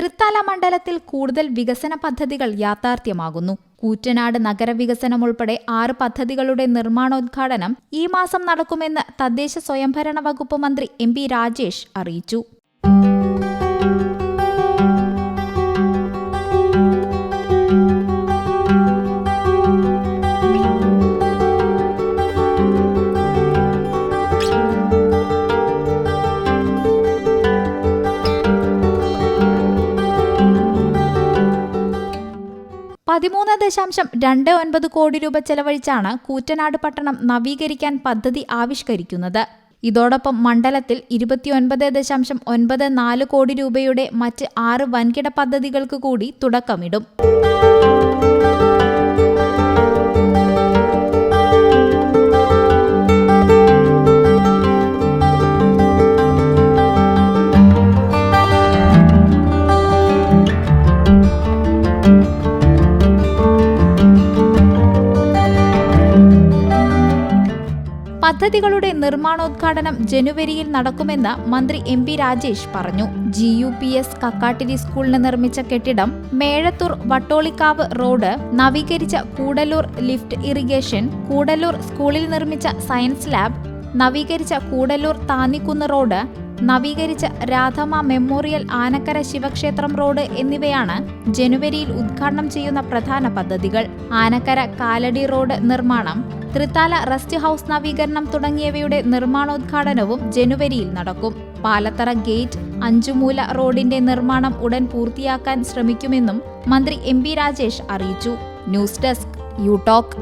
തൃത്താല മണ്ഡലത്തിൽ കൂടുതൽ വികസന പദ്ധതികൾ യാഥാർത്ഥ്യമാകുന്നു. കൂറ്റനാട് നഗരവികസനം ഉൾപ്പെടെ ആറ് പദ്ധതികളുടെ നിർമ്മാണോദ്ഘാടനം ഈ മാസം നടക്കുമെന്ന് തദ്ദേശ സ്വയംഭരണ വകുപ്പ് മന്ത്രി എം പി രാജേഷ് അറിയിച്ചു. പതിമൂന്ന് ദശാംശം രണ്ട് ഒൻപത് കോടി രൂപ ചെലവഴിച്ചാണ് കൂറ്റനാട് പട്ടണം നവീകരിക്കാൻ പദ്ധതി ആവിഷ്കരിക്കുന്നത്. ഇതോടൊപ്പം മണ്ഡലത്തിൽ ഇരുപത്തിയൊൻപത് ദശാംശം ഒൻപത് നാല് കോടി രൂപയുടെ മറ്റ് ആറ് വൻകിട പദ്ധതികൾക്ക് കൂടി തുടക്കമിടും. പദ്ധതികളുടെ നിർമ്മാണോദ്ഘാടനം ജനുവരിയിൽ നടക്കുമെന്ന് മന്ത്രി എം പി രാജേഷ് പറഞ്ഞു. G U P S Kakkattiri സ്കൂളിന് നിർമ്മിച്ച കെട്ടിടം മേഴത്തൂർ വട്ടോളിക്കാവ് റോഡ് നവീകരിച്ച കൂടലൂർ ലിഫ്റ്റ് ഇറിഗേഷൻ കൂടലൂർ സ്കൂളിൽ നിർമ്മിച്ച സയൻസ് ലാബ് നവീകരിച്ച കൂടലൂർ താന്നിക്കുന്ന് റോഡ് നവീകരിച്ച രാധമ മെമ്മോറിയൽ ആനക്കര ശിവക്ഷേത്രം റോഡ് എന്നിവയാണ് ജനുവരിയിൽ ഉദ്ഘാടനം ചെയ്യുന്ന പ്രധാന പദ്ധതികൾ. ആനക്കര കാലടി റോഡ് നിർമ്മാണം തൃത്താല റെസ്റ്റ് ഹൌസ് നവീകരണം തുടങ്ങിയവയുടെ നിർമ്മാണോദ്ഘാടനവും ജനുവരിയിൽ നടക്കും. പാലത്തറ ഗേറ്റ് അഞ്ചുമൂല റോഡിന്റെ നിർമ്മാണം ഉടൻ പൂർത്തിയാക്കാൻ ശ്രമിക്കുമെന്നും മന്ത്രി എം രാജേഷ് അറിയിച്ചു. News desk you talk